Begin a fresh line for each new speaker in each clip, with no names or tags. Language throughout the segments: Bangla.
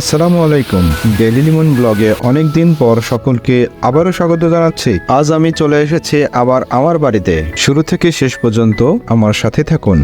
আসসালামু আলাইকুম। ডেলি লিমন ব্লগে অনেক দিন পর সকলকে আবারও স্বাগত জানাচ্ছি। আজ আমি চলে এসেছি আবার আমার বাড়িতে। শুরু থেকে শেষ পর্যন্ত আমার সাথে থাকুন।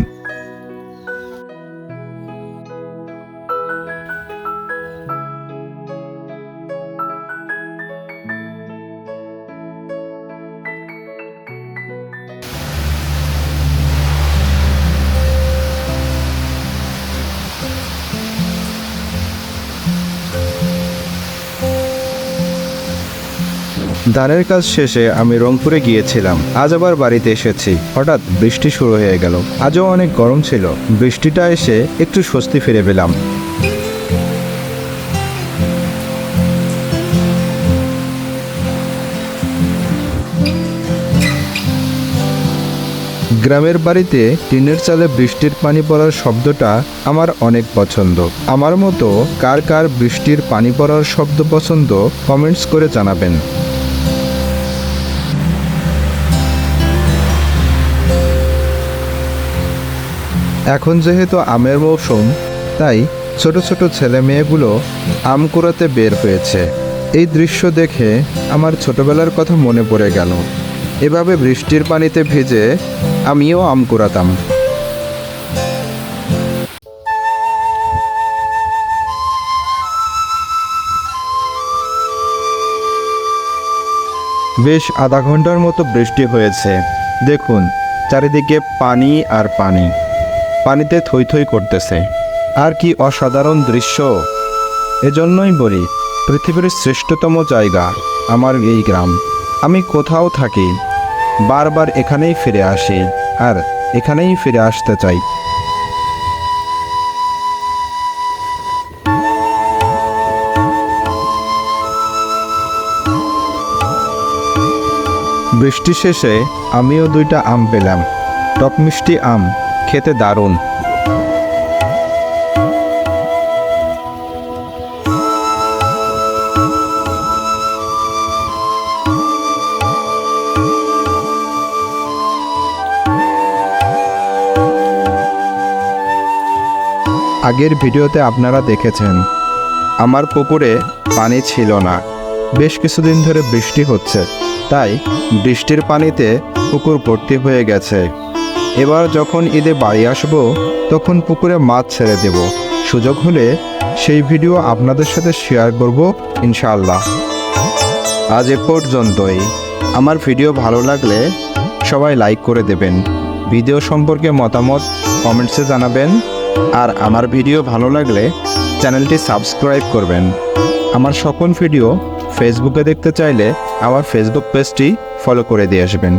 ধানের কাজ শেষে আমি রংপুরে গিয়েছিলাম। আজ আবার বাড়িতে এসেছি। হঠাৎ বৃষ্টি শুরু হয়ে গেল। আজও অনেক গরম ছিল। বৃষ্টিটা এসে একটু স্বস্তি ফিরে পেলাম। গ্রামের বাড়িতে টিনের চালে বৃষ্টির পানি পড়ার শব্দটা আমার অনেক পছন্দ। আমার মতো কার কার বৃষ্টির পানি পড়ার শব্দ পছন্দ, কমেন্টস করে জানাবেন। এখন যেহেতু আমের মৌসুম, তাই ছোট ছোট ছেলে মেয়েগুলো আম কুড়াতে বের হয়েছে। এই দৃশ্য দেখে আমার ছোটবেলার কথা মনে পড়ে গেল। এভাবে বৃষ্টির পানিতে ভিজে আমিও আম কুড়াতাম। বেশ আধা ঘণ্টার মতো বৃষ্টি হয়েছে। দেখুন, চারিদিকে পানি আর পানি। পানিতে থই থই করতেছে। আর কি অসাধারণ দৃশ্য। এজন্যই বলি, পৃথিবীর শ্রেষ্ঠতম জায়গা আমার এই গ্রাম। আমি কোথাও থাকি, বারবার এখানেই ফিরে আসি আর এখানেই ফিরে আসতে চাই। বৃষ্টি শেষে আমিও দুইটা আম পেলাম। টক মিষ্টি আম। খেতে দারুণ। আগের ভিডিওতে আপনারা দেখেছেন, আমার পুকুরে পানি ছিল না। বেশ কিছুদিন ধরে বৃষ্টি হচ্ছে, তাই বৃষ্টির পানিতে পুকুর ভর্তি হয়ে গেছে। এবার যখন ঈদে বাড়ি আসব, তখন পুকুরে মাছ ছেড়ে দেব। সুযোগ হলে সেই ভিডিও আপনাদের সাথে শেয়ার করব, ইনশাআল্লাহ। আজ এ পর্যন্তই। আমার ভিডিও ভালো লাগলে সবাই লাইক করে দেবেন। ভিডিও সম্পর্কে মতামত কমেন্টসে জানাবেন। আর আমার ভিডিও ভালো লাগলে চ্যানেলটি সাবস্ক্রাইব করবেন। আমার সকল ভিডিও ফেসবুকে দেখতে চাইলে আমার ফেসবুক পেজটি ফলো করে দিয়ে আসবেন।